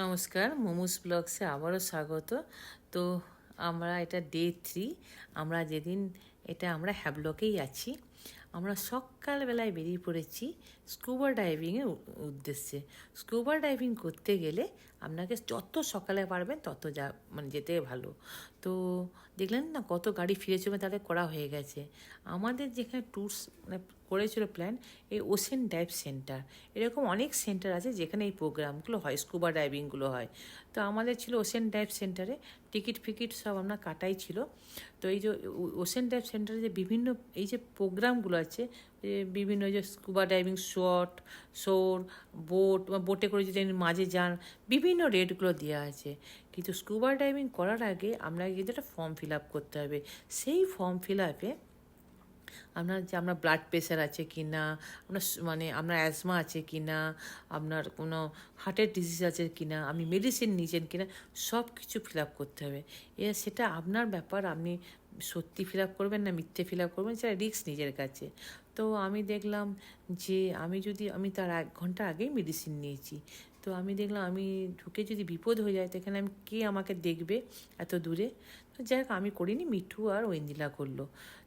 নমস্কার, মোমোস ব্লগসে আবারও স্বাগত। তো আমরা এটা ডে থ্রি আমরা যেদিন এটা আমরা হ্যাবলকেই আছি। আমরা সকালবেলায় বেরিয়ে পড়েছি স্কুবা ডাইভিংয়ের উদ্দেশ্যে। স্কুবা ডাইভিং করতে গেলে আপনাকে যত সকালে পারবেন তত যা মানে যেতে ভালো। তো দেখলেন না কত গাড়ি ফিরে চলে তাদের করা হয়ে গেছে। আমাদের যেখানে ট্যুরস মানে করেছিল প্ল্যান এই ওশেন ডাইভ সেন্টার এরকম অনেক সেন্টার আছে যেখানে এই প্রোগ্রামগুলো হয় স্কুবা ডাইভিংগুলো হয়। তো আমাদের ছিল ওশেন ডাইভ সেন্টারে টিকিট ফিকিট সব আপনার কাটাই ছিল। তো এই যে ওশেন ডাইভ সেন্টারে যে বিভিন্ন, এই যে প্রোগ্রামগুলো আছে বিভিন্ন যে scuba diving shot shore boat বা বোটে করে যদি মাঝে যান, বিভিন্ন রেটগুলো দেওয়া আছে। কিন্তু স্কুবা ডাইভিং করার আগে আপনাকে কিন্তু একটা ফর্ম ফিল আপ করতে হবে। সেই ফর্ম ফিল আপে আপনার যে আপনার ব্লাড প্রেশার আছে কি না আপনার মানে আপনার অ্যাজমা আছে কি না আপনার কোনো হার্টের ডিজিজ আছে কি না আপনি মেডিসিন নিয়েছেন কি না সব কিছু ফিল আপ করতে হবে। এ সেটা আপনার ব্যাপার, আপনি সত্যি ফিল আপ করবেন না মিথ্যে ফিল আপ করবেন, সেটা রিস্ক নিজের কাছে। তো আমি দেখলাম যে আমি যদি, আমি তার এক ঘণ্টা আগেই মেডিসিন নিয়েছি। তো আমি দেখলাম, আমি ঢুকে যদি বিপদ হয়ে যায় তো এখানে আমি কে আমাকে দেখবে এত দূরে? তো যাই হোক, আমি করিনি, মিঠু আর ঐন্দিলা করল।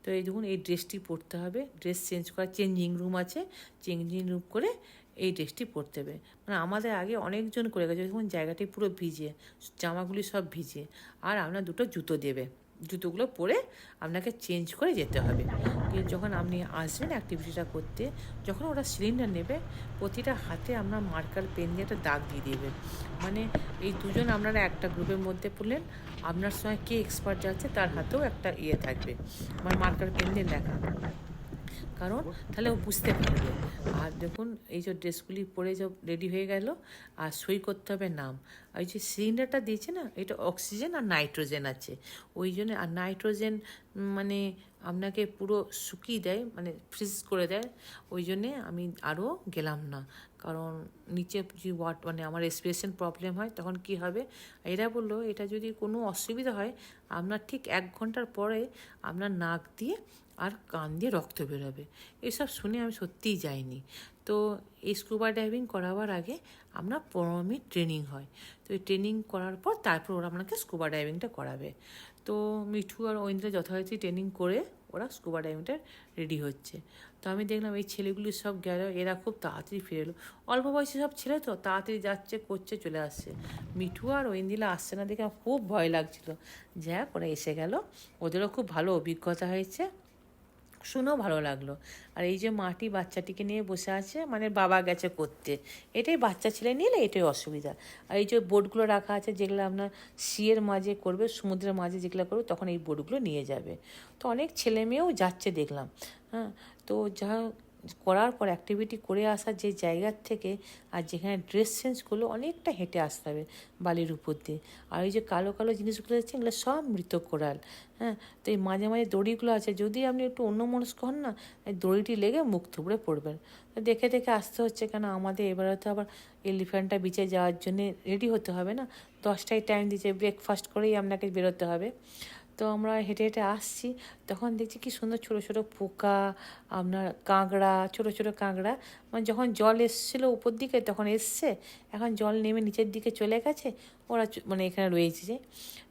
তো এই দেখুন, এই ড্রেসটি পরতে হবে। ড্রেস চেঞ্জ করা চেঞ্জিং রুম আছে। চেঞ্জিং রুম করে এই ড্রেসটি পরতে হবে। মানে আমাদের আগে অনেকজন করে গেছে, দেখুন জায়গাটি পুরো ভিজে, জামাগুলি সব ভিজে। আর আপনার দুটো জুতো দেবে। জুতোগুলো পরে আপনাকে চেঞ্জ করে যেতে হবে। যখন আপনি আসবেন অ্যাক্টিভিটিটা করতে, যখন ওরা সিলিন্ডার নেবে, প্রতিটা হাতে আমরা মার্কার পেন দিয়ে একটা দাগ দিয়ে দেবে। মানে এই দুজন আপনারা একটা গ্রুপের মধ্যে পড়লেন, আপনার সময় কে এক্সপার্ট যাচ্ছে তার হাতেও একটা ইয়ে থাকবে। আমার মার্কার পেন দিয়ে লেখা। কারণ তাহলে ও বুঝতে পারবে। আর দেখুন, এই যে ড্রেসগুলি পরে সব রেডি হয়ে গেল, আর সই করতে হবে নাম। আর ওই যে সিলিন্ডারটা দিয়েছে না, এটা অক্সিজেন আর নাইট্রোজেন আছে। ওই জন্য, আর নাইট্রোজেন মানে আপনাকে পুরো শুকিয়ে দেয় মানে ফ্রিজ করে দেয়। ওই জন্যে আমি আরও গেলাম না। কারণ নিচে যে ওয়াট মানে আমার রেসপিরেশন প্রবলেম হয়, তখন কি হবে? এরা বলল, এটা যদি কোনো অসুবিধা হয়, আপনার ঠিক এক ঘণ্টার পরে আপনার নাক দিয়ে আর কান দিয়ে রক্ত বেরোবে। এসব শুনে আমি সত্যিই যাইনি। তো এই স্কুবা ডাইভিং করাবার আগে আপনার পনেরো মিনিট ট্রেনিং হয়। তো এই ট্রেনিং করার পর তারপর ওরা আপনাকে স্কুবা ডাইভিংটা করাবে। তো মিঠু আর ঐন্দ্রা যথারীতি ট্রেনিং করে ওরা স্কুবা ডাইভিংটা রেডি হচ্ছে। তো আমি দেখলাম এই ছেলেগুলি সব গেল, এরা খুব তাড়াতাড়ি ফিরে এলো। অল্প বয়সী সব ছেলে তো তাড়াতাড়ি যাচ্ছে, করছে, চলে আসছে। মিঠু আর ঐন্দিলা আসছে না দেখে খুব ভয় লাগছিল। যাক, ওরা এসে গেল। ওদেরও খুব ভালো অভিজ্ঞতা হয়েছে। শুনেও ভালো লাগল। আর এই যে মাটি বাচ্চাটিকে নিয়ে বসে আছে মানে বাবা গেছে করতে। এটাই বাচ্চা ছেলে নিলে এটাই অসুবিধা। আর এই যে বোটগুলো রাখা আছে, যেগুলো আপনার সিয়ের মাঝে করবে, সমুদ্রের মাঝে যেগুলো করবে, তখন এই বোটগুলো নিয়ে যাবে। তো অনেক ছেলে মেয়েও যাচ্ছে দেখলাম। হ্যাঁ তো যা করার পর অ্যাক্টিভিটি করে আসার যে জায়গার থেকে আর যেখানে ড্রেস চেঞ্জ করল অনেকটা হেঁটে আসতে হবে বালির উপর দিয়ে। আর ওই যে কালো কালো জিনিসগুলো আছে এগুলো সব মৃত কোরাল। হ্যাঁ তো এই মাঝে মাঝে দড়িগুলো আছে, যদি আপনি একটু অন্য মনস্ক হন না, এই দড়িটি লেগে মুখ থুবড়ে পড়বেন। দেখে দেখে আসতে হচ্ছে কেন? আমাদের এবারে তো আবার এলিফ্যান্টটা বিচে যাওয়ার জন্য রেডি হতে হবে না? দশটায় টাইম দিচ্ছে ব্রেকফাস্ট করেই আপনাকে বেরোতে হবে। তো আমরা হেঁটে হেঁটে আসছি। তখন দেখছি কি সুন্দর ছোটো ছোটো পোকা, আপনার কাঁকড়া, ছোটো ছোটো কাঁকড়া। মানে যখন জল এসেছিল উপর দিকে তখন এসছে, এখন জল নেমে নিচের দিকে চলে গেছে, ওরা মানে এখানে রয়েছে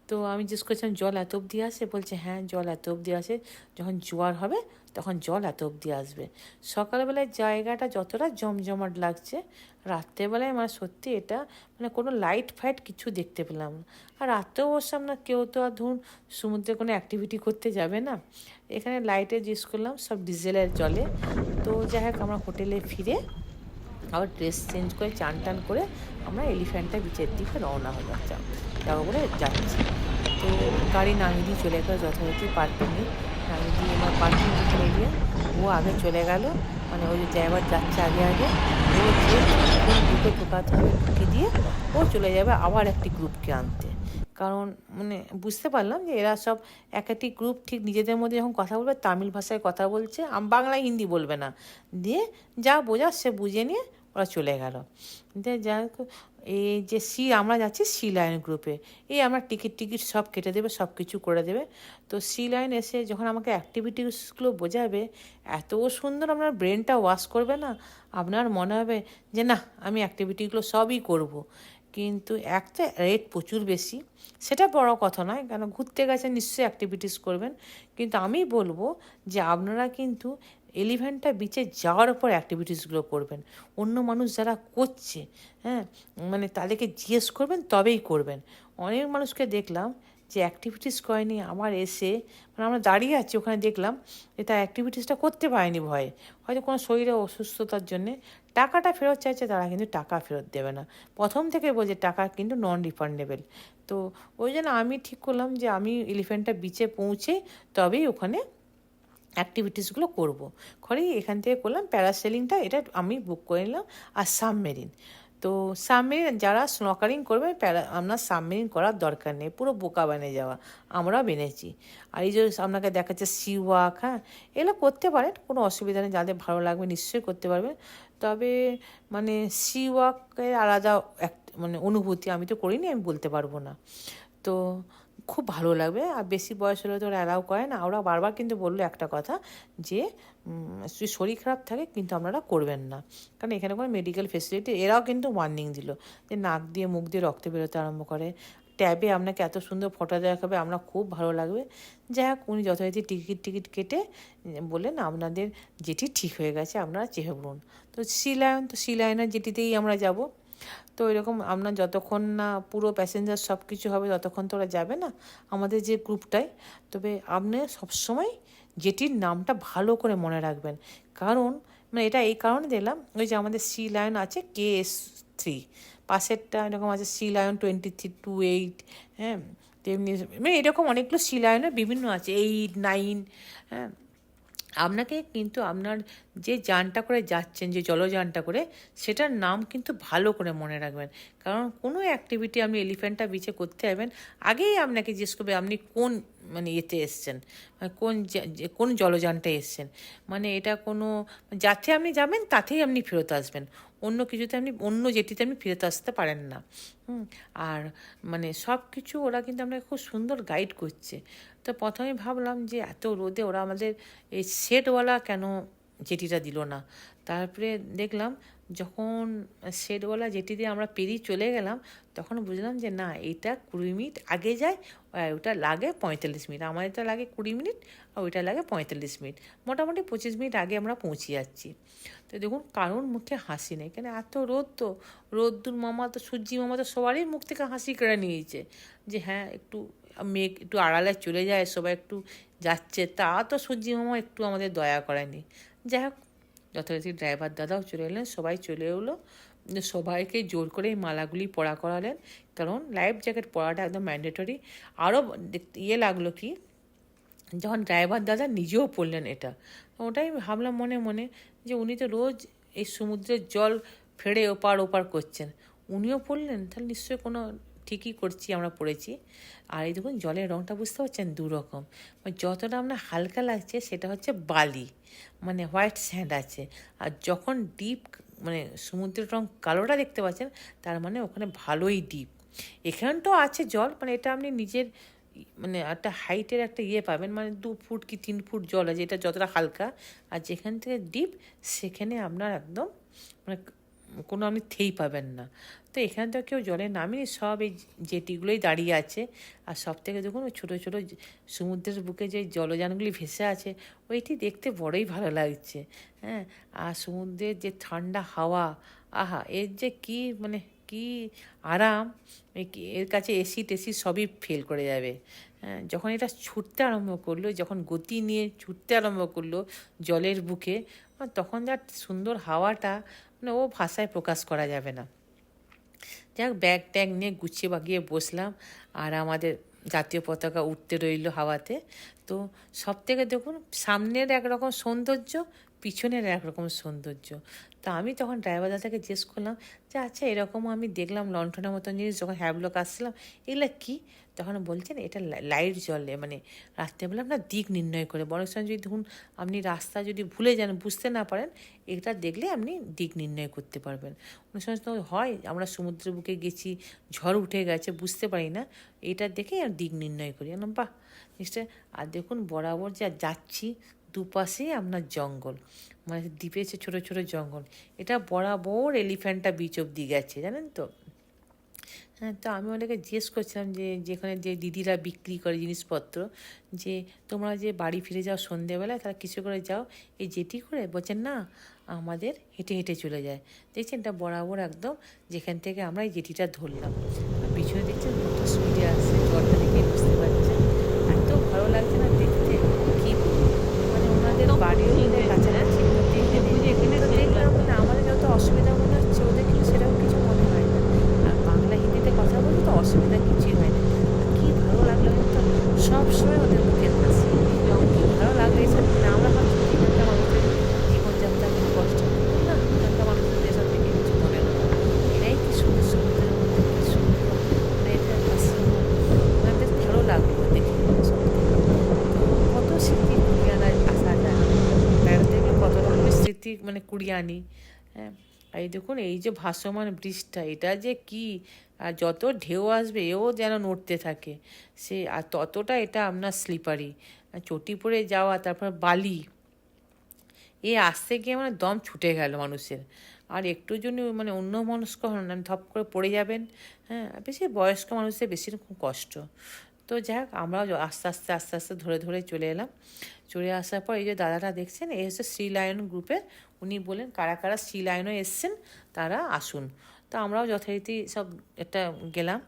তো আমি জিজ্ঞেস করছিলাম, জল এত অবধি আসে? বলছে হ্যাঁ জল এত অবধি আসে, যখন জোয়ার হবে তখন জল এত অবধি আসবে। সকালবেলায় জায়গাটা যতটা জমজমাট লাগছে, রাত্রেবেলায় মানে সত্যি এটা মানে কোনো লাইট ফাইট কিছু দেখতে পেলাম না। আর রাত্রেও বসলাম না কেউ তো আর ধরুন সমুদ্রে কোনো অ্যাক্টিভিটি করতে যাবে না। এখানে লাইটে জিজ্ঞেস করলাম, সব ডিজেলের জলে। তো যাই হোক, আমরা হোটেলে ফিরে আবার ড্রেস চেঞ্জ করে, চান টান করে আমরা এলিফ্যান্টটা বিচের দিকে রওনা হয়ে যাচ্ছি যাব করে যাচ্ছি। তো গাড়ি নামিয়ে দিয়ে চলে গেল, যথারীতি পার্কিংয়ে দিয়ে আমার পার্কিং চলে গিয়ে ও আগে চলে গেল। মানে ওই যে ড্রাইভার যাচ্ছে আগে আগে ও যে ঢুকে দিয়ে ও চলে যাবে আবার একটি গ্রুপকে আনতে। কারণ মানে বুঝতে পারলাম যে এরা সব এক একটি গ্রুপ ঠিক নিজেদের মধ্যে যখন কথা বলবে তামিল ভাষায় কথা বলছে বাংলা হিন্দি বলবে না। দিয়ে যা বোঝা সে বুঝে নিয়ে ওরা চলে গেল। দিয়ে যা হোক, এই যে সি, আমরা যাচ্ছি সি লাইন গ্রুপে এই আমরা টিকিট টিকিট সব কেটে দেবে সব কিছু করে দেবে। তো সি লাইন এসে যখন আমাকে অ্যাক্টিভিটিসগুলো বোঝাবে, এত সুন্দর আপনার ব্রেনটা ওয়াশ করবে না, আপনার মনে হবে যে না, আমি অ্যাক্টিভিটিগুলো সবই করব। কিন্তু একটা রেট প্রচুর বেশি, সেটা বড় কথা নয়, কেন ঘুরতে গেছে নিশ্চয়ই অ্যাক্টিভিটিস করবেন। কিন্তু আমি বলব যে আপনারা কিন্তু এলিভেন্টটা বিচে যাওয়ার পর অ্যাক্টিভিটিসগুলো করবেন। অন্য মানুষ যারা করছে হ্যাঁ মানে তাদেরকে জিজ্ঞেস করবেন, তবেই করবেন। অনেক মানুষকে দেখলাম যে অ্যাক্টিভিটিস করেনি, আমার এসে মানে আমরা দাঁড়িয়ে আছি, ওখানে দেখলাম যে তার অ্যাক্টিভিটিসটা করতে পারেনি ভয়ে। হয়তো কোনো শরীরে অসুস্থতার জন্যে টাকাটা ফেরত চাইছে, তারা কিন্তু টাকা ফেরত দেবে না। প্রথম থেকে বলছে, টাকা কিন্তু নন রিফান্ডেবল তো ওই জন্য আমি ঠিক করলাম যে আমি এলিফ্যান্টটা বিচে পৌঁছে তবেই ওখানে অ্যাক্টিভিটিসগুলো করব। খরেই এখান থেকে করলাম প্যারাসেলিংটা এটা আমি বুক করে নিলাম, আর সাবমেরিন তো সাবমেরিন যারা স্নকারিং করবে প্যারা আপনার সাবমেরিন করার দরকার নেই, পুরো বোকা বানিয়ে যাওয়া আমরাও বেনেছি। আর এই যে আপনাকে দেখাচ্ছে সি ওয়াক হ্যাঁ এগুলো করতে পারেন, কোনো অসুবিধা নেই, যাদের ভালো লাগবে নিশ্চয়ই করতে পারবেন তবে মানে সি ওয়াকের আলাদা এক মানে অনুভূতি আমি তো করিনি, আমি বলতে পারব না। তো খুব ভালো লাগবে। আর বেশি বয়স হলে তো ওরা অ্যালাউ করে না। ওরা বারবার কিন্তু বলল একটা কথা যে শরীর খারাপ থাকে কিন্তু আপনারা করবেন না। কারণ এখানে কোনো মেডিকেল ফেসিলিটি এরাও কিন্তু ওয়ার্নিং দিল যে নাক দিয়ে, মুখ দিয়ে রক্ত বেরোতে আরম্ভ করে। ট্যাবে আপনাকে এত সুন্দর ফটো দেখাবে আপনার খুব ভালো লাগবে। যাই হোক, উনি যথারীতি টিকিট টিকিট কেটে বললেন আপনাদের যেটি ঠিক হয়ে গেছে, আপনারা চেহে বলুন তো সি লায়ন তো সি লায়নের যেটিতেই আমরা যাব। তো এরকম আপনার যতক্ষণ না পুরো প্যাসেঞ্জার সব কিছু হবে ততক্ষণ তো ওরা যাবে না। আমাদের যে গ্রুপটায় তবে আপনি সবসময় যেটির নামটা ভালো করে মনে রাখবেন। কারণ মানে এটা এই কারণে দিলাম, ওই যে আমাদের সি লায়ন আছে কে এস থ্রি পাশেরটা এরকম আছে sea lion twenty three two eight হ্যাঁ তেমনি মানে এরকম অনেকগুলো সি লায়নের বিভিন্ন আছে এইট নাইন হ্যাঁ আপনাকে কিন্তু আপনার যে যানটা করে যাচ্ছেন, যে জলযানটা করে, সেটার নাম কিন্তু ভালো করে মনে রাখবেন। কারণ কোনো অ্যাক্টিভিটি আপনি এলিফ্যান্টটা বিচে করতে যাবেন, আগেই আপনাকে জিজ্ঞেস করবে আপনি কোন মানে ইয়েতে এসছেন মানে কোন কোন জলযানটা এসছেন। মানে এটা কোনো যাতে আপনি যাবেন, তাতেই আপনি ফেরত আসবেন। অন্য কিছুতে আপনি, অন্য যেটিতে আপনি ফিরে আসতে পারেন না। হুম, আর মানে সব কিছু ওরা কিন্তু আপনাকে খুব সুন্দর গাইড করছে। তো প্রথমে ভাবলাম যে এত রোদে ওরা আমাদের এই শেডওয়ালা কেন জেটিটা দিল না? তারপরে দেখলাম যখন শেডওয়ালা যেটি দিয়ে আমরা পেরিয়ে চলে গেলাম তখন বুঝলাম যে না এটা কুড়ি মিনিট আগে যায় ওটা লাগে পঁয়তাল্লিশ মিনিট। আমার এটা লাগে কুড়ি মিনিট, আর ওইটা লাগে পঁয়তাল্লিশ মিনিট। মোটামুটি পঁচিশ মিনিট আগে আমরা পৌঁছে যাচ্ছি। তো দেখুন, কারোর মুখে হাসি নেই। কেন? এত রোদ তো। রোদ্দুর মামা তো, সূর্যি মামা তো সবারই মুখ থেকে হাসি কেড়ে নিয়েছে। যে হ্যাঁ একটু মেঘ, একটু আড়ালে চলে যায়, সবাই একটু যাচ্ছে। তা তো সূর্যি মামা একটু আমাদের দয়া করেনি। যাই হোক, যথারীতি ড্রাইভার দাদাও চলে এলেন, সবাই চলে এলো। সবাইকে জোর করে এই মালাগুলি পরা করালেন। কারণ লাইফ জ্যাকেট পরাটা একদম ম্যান্ডেটরি আরও ইয়ে লাগল কি, যখন ড্রাইভার দাদা নিজেও পড়লেন এটা, ওটাই ভাবলাম মনে মনে যে উনি তো রোজ এই সমুদ্রের জল ফেড়ে ওপার ওপার করছেন। উনিও পড়লেন তাহলে নিশ্চয়ই কোনো ঠিকই করছি আমরা পড়েছি আর এই দেখুন, জলের রঙটা বুঝতে পারছেন দুরকম। যতটা আপনার হালকা লাগছে সেটা হচ্ছে বালি মানে হোয়াইট স্যান্ড আছে। আর যখন ডিপ মানে সমুদ্রের রং কালোটা দেখতে পাচ্ছেন, তার মানে ওখানে ভালোই ডিপ এখানে তো আছে জল মানে এটা আপনি নিজের মানে একটা হাইটের একটা ইয়ে পাবেন মানে দু ফুট কি তিন ফুট জল আছে, এটা যতটা হালকা। আর যেখান থেকে ডিপ সেখানে আপনার একদম মানে কোনো আপনি থেই পাবেন না। তো এখানে তো কেউ জলে নামেনি, সব এই জেটিগুলোই দাঁড়িয়ে আছে। আর সব থেকে দেখুন, ওই ছোটো ছোটো সমুদ্রের বুকে যে জলযানগুলি ভেসে আছে, ওইটি দেখতে বড়ই ভালো লাগছে। হ্যাঁ আর সমুদ্রের যে ঠান্ডা হাওয়া, আহা, এর যে কি মানে কি আরাম এর কাছে এসি টেসি সবই ফেল করে যাবে। হ্যাঁ যখন এটা ছুটতে আরম্ভ করল, যখন গতি নিয়ে ছুটতে আরম্ভ করল জলের বুকে তখন যা সুন্দর হাওয়াটা মানে ও ভাষায় প্রকাশ করা যাবে না। যাক, ব্যাগ ট্যাগ নিয়ে গুছিয়ে বাগিয়ে বসলাম আর আমাদের জাতীয় পতাকা উঠতে রইল হাওয়াতে। তো সব থেকে দেখুন, সামনের একরকম সৌন্দর্য, পিছনের একরকম সৌন্দর্য। তা আমি তখন ড্রাইভার দাদাকে জিজ্ঞেস করলাম যে আচ্ছা এরকম আমি দেখলাম লণ্ঠনের মতন জিনিস যখন হ্যাবলক আসছিলাম, এগুলো কী? তখন বলছেন, এটা লাইট জ্বলে। মানে রাত্রেবেলা আপনার দিক নির্ণয় করে। বড় সময় যদি ধরুন আপনি রাস্তা যদি ভুলে যান, বুঝতে না পারেন, এটা দেখলে আপনি দিক নির্ণয় করতে পারবেন। অনেক সময় তো হয়, আমরা সমুদ্রের বুকে গেছি, ঝড় উঠে গেছে, বুঝতে পারি না, এটা দেখে আর দিক নির্ণয় করি। বাহ নিশ্চয় আর দেখুন, বরাবর যা যাচ্ছি, দুপাশেই আপনার জঙ্গল। মানে দ্বীপে ছোটো ছোটো জঙ্গল। এটা বরাবর এলিফ্যান্টটা বিচ অব্দি গেছে, জানেন তো? তো আমি ওনাকে জিজ্ঞেস করছিলাম যে যেখানে যে দিদিরা বিক্রি করে জিনিসপত্র, যে তোমরা যে বাড়ি ফিরে যাও সন্ধেবেলায় তারা কিছু করে যাও। এই জেটি করে বলছেন না, আমাদের হেঁটে হেঁটে চলে যায়। দেখছেন এটা বরাবর একদম যেখান থেকে আমরা এই জেটিটা ধরলাম আর পিছনে দেখছেন কত স্পিডে আসছে জলটা দেখে বুঝতে পারছেন এত ভালো লাগছে না দেখতে কি বলব। মানে ওনাদের বাড়িও ওদের কাছাকাছি মধ্যে এখানে তো দেখলাম মানে আমাদের যত অসুবিধা মনে হচ্ছে ওদের কিন্তু সেরকম কিছু মনে হয় না আর বাংলা হিন্দিতে কথা বলি তো অসুবিধা কিছুই হয় না আর কি ভালো লাগল তো সব সময় ওদের মুখে হাসি এবং কি ভালো লাগল এইসব মানে আমরা ভাবছি যে এখানকার মানুষের জীবনযাত্রা কিন্তু কষ্ট না এখানকার মানুষদের এসব থেকে কিছু মনে হয় না। এরাই কি সুন্দর সমুদ্রের মধ্যে কি সুন্দর মানে এটা হাসি মানে বেশ ভালো লাগল দেখে সব তো কত স্মৃতি কুড়িয়ে আনায় আসা যায় বেড়াতে থেকে কত রকমের স্মৃতি মানে কুড়িয়ে আনি হ্যাঁ এই দেখুন, এই যে ভাসমান ব্রিজটা, এটা যে কি, আর যত ঢেউ আসবে, এও যেন নড়তে থাকে। সে, আর ততটা এটা আপনার স্লিপারি চটি পরে যাওয়া, তারপর বালি, এ আসতে গিয়ে মানে দম ছুটে গেল মানুষের। আর একটু জন্য মানে অন্য মনস্ক হন না ধপ করে পড়ে যাবেন হ্যাঁ বেশি বয়স্ক মানুষদের বেশি খুব কষ্ট। তো যাই হোক, আমরাও আস্তে আস্তে আস্তে আস্তে ধরে ধরে চলে এলাম। চলে আসার পর এই যে দাদাটা দেখছেন এই হচ্ছে শ্রী লায়ন গ্রুপের উনি বলেন, কারা কারা শ্রী লায়নও এসছেন, তারা আসুন। তো আমরাও যথারীতি সব একটা গেলাম।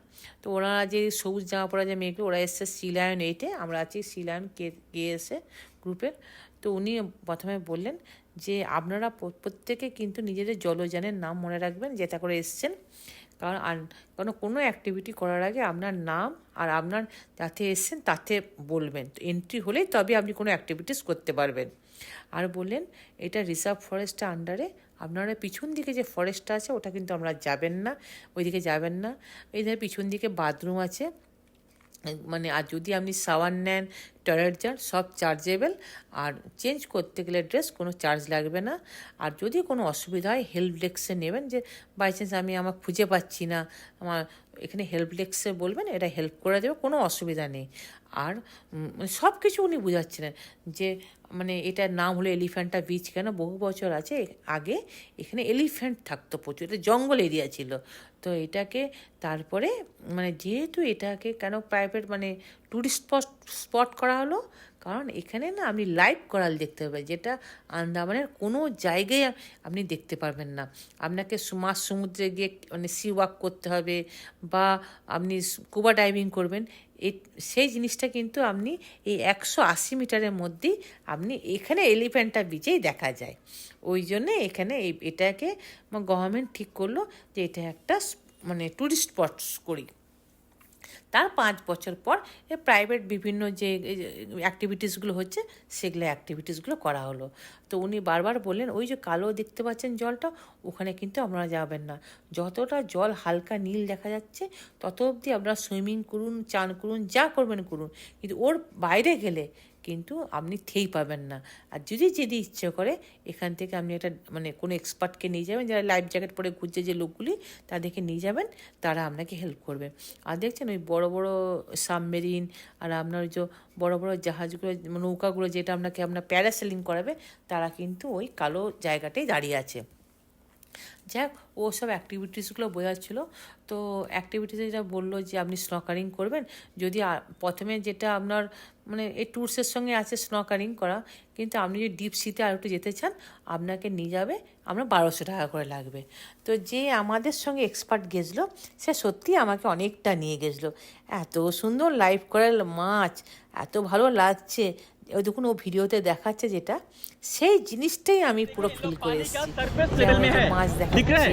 তো ওনারা যে সবুজ জামা পরা যে মেয়েগুলো, ওরা এসছে শ্রী লায়ন এইটে। আমরা আছি শ্রী লায়ন কে কে এসে গ্রুপের। তো উনি প্রথমে বললেন যে, আপনারা প্রত্যেকে কিন্তু নিজেদের জলযানের নাম মনে রাখবেন, যেটা করে এসছেন। কারণ আর কারণ কোনো অ্যাক্টিভিটি করার আগে আপনার নাম আর আপনার যাতে এসছেন, তাতে বলবেন। তো এন্ট্রি হলেই তবে আপনি কোনো অ্যাক্টিভিটিস করতে পারবেন। আর বললেন, এটা রিজার্ভ ফরেস্টের আন্ডারে আপনারা পিছন দিকে যে ফরেস্টটা আছে, ওটা কিন্তু আমরা যাবেন না। ওইদিকে যাবেন না। এই ধারে পিছন দিকে বাথরুম আছে। মানে আর যদি আপনি সাবান নেন টয়লেট যান সব চার্জেবল আর চেঞ্জ করতে গেলে ড্রেস কোনো চার্জ লাগবে না। আর যদি কোনো অসুবিধা হয় হেল্প ডেস্কে নেবেন যে বাই চান্স আমি আমার খুঁজে পাচ্ছি না। আমার এখানে হেল্প ডেস্কে বলবেন, এটা হেল্প করে দেবে, কোনো অসুবিধা নেই। আর মানে সব কিছু উনি বুঝাচ্ছিলেন যে মানে এটার নাম হলো এলিফ্যান্টা বিচ কেন? বহু বছর আছে, আগে এখানে এলিফ্যান্ট থাকতো প্রচুর, এটা জঙ্গল এরিয়া ছিল। তো এটাকে তারপরে মানে যেহেতু এটাকে কেন প্রাইভেট মানে ট্যুরিস্ট স্পট স্পট করা হলো কারণ এখানে না আপনি লাইভ করাল দেখতে পাবেন, যেটা আন্দামানের কোনো জায়গায় আপনি দেখতে পারবেন না। আপনাকে মাঝ সমুদ্রে গিয়ে মানে সি ওয়াক করতে হবে বা আপনি স্কুবা ডাইভিং করবেন সেই জিনিসটা কিন্তু আপনি এই একশো আশি মিটারের মধ্যেই আপনি এখানে এলিফ্যান্টা বিচেই দেখা যায়। ওই জন্যে এখানে এটাকে গভর্নমেন্ট ঠিক করল যে এটা একটা মানে ট্যুরিস্ট স্পট করি। তার পাঁচ বছর পর প্রাইভেট বিভিন্ন যে অ্যাক্টিভিটিসগুলো হচ্ছে, সেগুলো অ্যাক্টিভিটিসগুলো করা হলো। তো উনি বারবার বললেন, ওই যে কালো দেখতে পাচ্ছেন জলটা, ওখানে কিন্তু আপনারা যাবেন না। যতটা জল হালকা নীল দেখা যাচ্ছে, তত অবধি আপনারা সুইমিং করুন, চান করুন, যা করবেন করুন। কিন্তু ওর বাইরে গেলে কিন্তু আপনি থেই পাবেন না। আর যদি যদি ইচ্ছে করে, এখান থেকে আপনি একটা মানে কোনো এক্সপার্টকে নিয়ে যাবেন, যারা লাইফ জ্যাকেট পরে ঘুরছে যে লোকগুলি, তাদেরকে নিয়ে যাবেন, তারা আপনাকে হেল্প করবে। আর দেখছেন ওই বড় বড় সাবমেরিন, আর আপনার যে বড় বড় জাহাজগুলো, নৌকাগুলো যেটা আপনাকে আপনার প্যারাসেলিং করাবে, তারা কিন্তু ওই কালো জায়গাটাই দাঁড়িয়ে আছে। যাক, ও সব অ্যাক্টিভিটিসগুলো বোঝাচ্ছিলো। তো অ্যাক্টিভিটিসে যেটা বলল যে, আপনি স্নকারিং করবেন। যদি প্রথমে যেটা আপনার মানে এই ট্যুরসের সঙ্গে আছে স্নকারিং করা। কিন্তু আপনি যদি ডিপ সিতে আর একটু যেতে চান, আপনাকে নিয়ে যাবে আমরা বারোশো টাকা করে লাগবে। তো যে আমাদের সঙ্গে এক্সপার্ট গেছিল, সে সত্যি আমাকে অনেকটা নিয়ে গেছিল। এত সুন্দর লাইভ করার মাছ, এত ভালো লাগছে। ওই দেখুন ও ভিডিওতে দেখাচ্ছে যেটা সেই জিনিসটাই আমি পুরো ফিল করে এসেছি। মাছ দেখাচ্ছে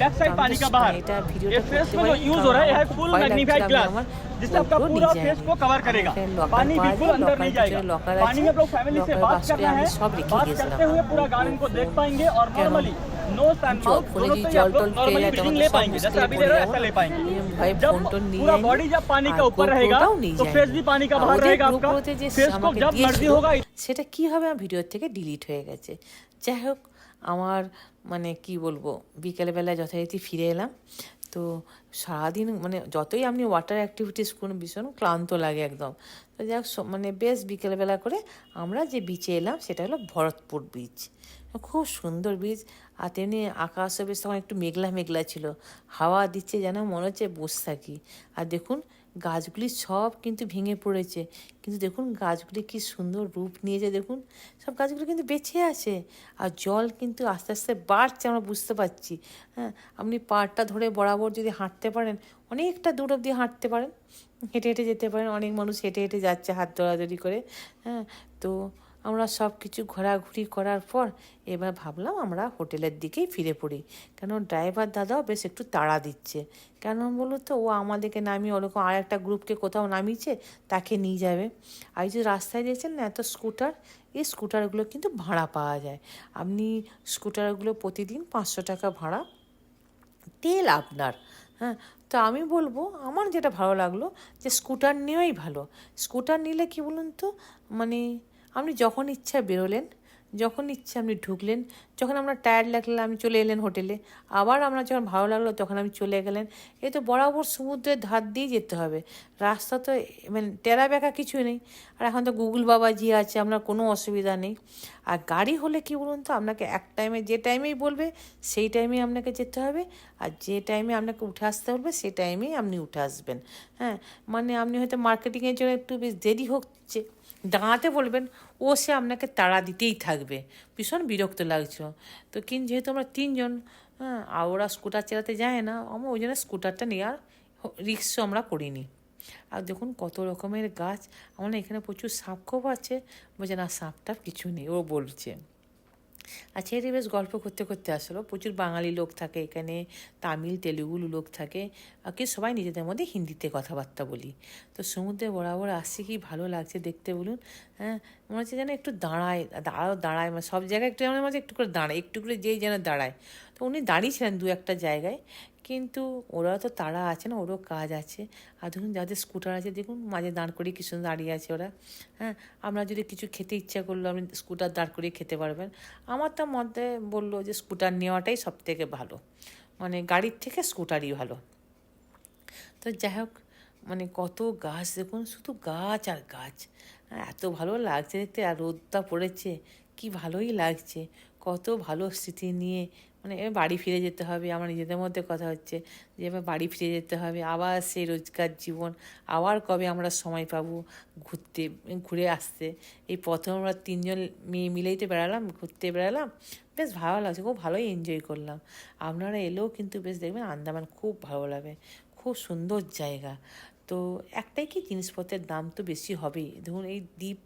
এলাম। बैक साइड তো पानी আমি का তো बाहर এটা ভিডিওটা ये फेस করতে में जो পারি यूज কারণ हो रहा है ये है আমার फुल ভয় मैग्नीफाइड লাগছিল আমি ग्लास আমার जिससे आपका GoPro पूरा নিয়ে फेस যাইনি। को कवर करेगा আমার একটা पानी লকার बिल्कुल পাওয়া अंदर যায় नहीं লকারের जाएगा ভিতরে লকার पानी আছে में आप लोग फैमिली से লকারের बात বাস্কে करना আমি है সব রেখে बात करते গেছিলাম हुए पूरा गार्डन को देख पाएंगे और কেন? नॉर्मली नोज एंड माउथ ফোনে दोनों যদি से ही জল आप लोग টল খেয়ে नॉर्मली যায় তখন ब्रीदिंग তো ले সব पाएंगे जैसे মুশকিলে अभी পড়ে ले रहे हो যাবো ऐसा ले पाएंगे ভাই जब ফোন টোন নিয়ে पूरा যায়নি। बॉडी जब पानी का আর ऊपर रहेगा GoPro-টাও নিয়ে तो যায়নি। फेस भी पानी का আর बाहर ওদের रहेगा आपका GoPro-তে যে फेस को আমাকে जब मर्जी দিয়েছিল, होगा সেটা কি হবে আমার ভিডিও থেকে ডিলিট হয়ে গেছে যাই হোক, আমার মানে কি বলব বিকেলবেলা যথারীতি ফিরে এলাম। তো সারাদিন মানে যতই আপনি ওয়াটার অ্যাক্টিভিটিস করুন, ভীষণ ক্লান্ত লাগে একদম। তো যাই হোক মানে বেশ বিকেলবেলা করে আমরা যে বিচে এলাম, সেটা হলো ভরতপুর বিচ খুব সুন্দর বিচ আর তেমনি আকাশও বেশ তখন একটু মেঘলা মেঘলা ছিল। হাওয়া দিচ্ছে যেন, মনে হচ্ছে বসে থাকি। আর দেখুন গাছগুলি সব কিন্তু ভেঙে পড়েছে। কিন্তু দেখুন গাছগুলি কি সুন্দর রূপ নিয়েছে দেখুন। সব গাছগুলো কিন্তু বেঁচে আছে আর জল কিন্তু আস্তে আস্তে বাড়ছে আমরা বুঝতে পারছি। হ্যাঁ আপনি পাড়টা ধরে বরাবর যদি হাঁটতে পারেন, অনেকটা দূর অবধি হাঁটতে পারেন। হেঁটে হেঁটে যেতে পারেন, অনেক মানুষ হেঁটে হেঁটে যাচ্ছে হাত ধরাধরি করে। হ্যাঁ তো আমরা সব কিছু ঘোরাঘুরি করার পর এবার ভাবলাম আমরা হোটেলের দিকেই ফিরে পড়ি। কেন ড্রাইভার দাদাও বেশ একটু তাড়া দিচ্ছে। কেন বলো তো ও আমাদেরকে নামিয়ে ওরকম আর একটা গ্রুপকে কোথাও নামিয়েছে, তাকে নিয়ে যাবে। আর যে রাস্তায় দিয়েছেন না, এত স্কুটার, এই স্কুটারগুলো কিন্তু ভাড়া পাওয়া যায়। আপনি স্কুটারগুলো প্রতিদিন পাঁচশো টাকা ভাড়া, তেল আপনার হ্যাঁ? তো আমি বলব, আমার যেটা ভালো লাগল যে স্কুটার নেওয়াই ভালো। স্কুটার নিলে কি বলুন তো? মানে আপনি যখন ইচ্ছা বেরোলেন, যখন ইচ্ছা আপনি ঢুকলেন, যখন আপনার টায়ার্ড লাগলে, আপনি চলে এলেন হোটেলে আবার আপনার যখন ভালো লাগল, তখন আপনি চলে গেলেন। এ তো বরাবর সমুদ্রের ধার দিয়ে যেতে হবে। রাস্তা তো মানে টেরা বেঁকা কিছু নেই। আর এখন তো গুগল বাবাজি আছে, আপনার কোনো অসুবিধা নেই। আর গাড়ি হলে কি বলুন তো, আপনাকে এক টাইমে যে টাইমেই বলবে, সেই টাইমেই আপনাকে যেতে হবে। আর যে টাইমে আপনাকে উঠে আসতে বলবে, সেই টাইমেই আপনি উঠে আসবেন। হ্যাঁ মানে আপনি হয়তো মার্কেটিংয়ের জন্য একটু বেশ দেরি হচ্ছে। দাঁড়াতে বলবেন, ও সে আপনাকে তাড়া দিতেই থাকবে। ভীষণ বিরক্ত লাগছিল। তো কিন্তু যেহেতু আমরা তিনজন হ্যাঁ আর ওরা স্কুটার চালাতে যায় না, আমরা ওই জন্য স্কুটারটা নেওয়ার রিক্সও আমরা করিনি। আর দেখুন কত রকমের গাছ আমার এখানে প্রচুর সাপ খোপ আছে। বলছে, না সাপ টাপ কিছু নেই, ও বলছে। আর ছেড়ে বেশ গল্প করতে করতে আসলো। প্রচুর বাঙালি লোক থাকে এখানে, তামিল, তেলুগু লোক থাকে। আর কি সবাই নিজেদের মধ্যে হিন্দিতে কথাবার্তা বলি। তো সমুদ্রে বরাবর আসছে, কি ভালো লাগছে দেখতে বলুন। হ্যাঁ মনে হচ্ছে যেন একটু দাঁড়ায় দাঁড়াও দাঁড়ায় মানে সব জায়গায় একটু আমার মাঝে একটু করে দাঁড়ায়, একটু করে যেই যেন দাঁড়ায়। তো উনি দাঁড়িয়েছিলেন দু একটা জায়গায়। কিন্তু ওরা তো তারা আছে না ওরও কাজ আছে। আর ধরুন যাদের স্কুটার আছে দেখুন মাঝে দাঁড় করিয়ে কি সুন্দর দাঁড়িয়ে আছে ওরা। হ্যাঁ আমরা যদি কিছু খেতে ইচ্ছা করল আপনি স্কুটার দাঁড় করিয়ে খেতে পারবেন। আমার তো মধ্যে বলল যে স্কুটার নেওয়াটাই সব থেকে ভালো। মানে গাড়ির থেকে স্কুটারই ভালো। তো যাই হোক মানে কত গাছ দেখুন শুধু গাছ আর গাছ। হ্যাঁ, এত ভালো লাগছে দেখতে আর রোদটা পড়েছে কি ভালোই লাগছে। কত ভালো স্মৃতি নিয়ে মানে বাড়ি ফিরে যেতে হবে, আমার নিজেদের মধ্যে কথা হচ্ছে যে এবার বাড়ি ফিরে যেতে হবে, আবার সেই রোজকার জীবন, আবার কবে আমরা সময় পাবো ঘুরতে, ঘুরে আসতে। এই প্রথম আমরা তিনজন মেয়ে মিলেই তো বেড়ালাম, ঘুরতে বেড়ালাম, বেশ ভালো লাগছে, খুব ভালোই এনজয় করলাম। আপনারা এলেও কিন্তু বেশ দেখবেন আন্দামান খুব ভালো লাগে, খুব সুন্দর জায়গা। তো একটাই কি জিনিসপত্রের দাম তো বেশি হবেই। ধরুন এই দ্বীপ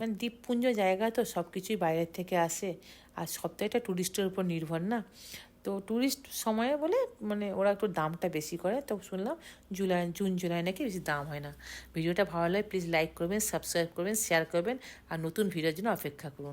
মানে দ্বীপপুঞ্জ জায়গা তো সব কিছুই বাইরের থেকে আসে। আর সবটাইটা ট্যুরিস্টের উপর নির্ভর না। তো ট্যুরিস্ট সময়ে বলে মানে ওরা একটু দামটা বেশি করে। তো শুনলাম জুলাই, জুন, জুলাই নাকি বেশি দাম হয় না। ভিডিওটা ভালো লাগে প্লিজ লাইক করবেন সাবস্ক্রাইব করবেন শেয়ার করবেন। আর নতুন ভিডিওর জন্য অপেক্ষা করুন।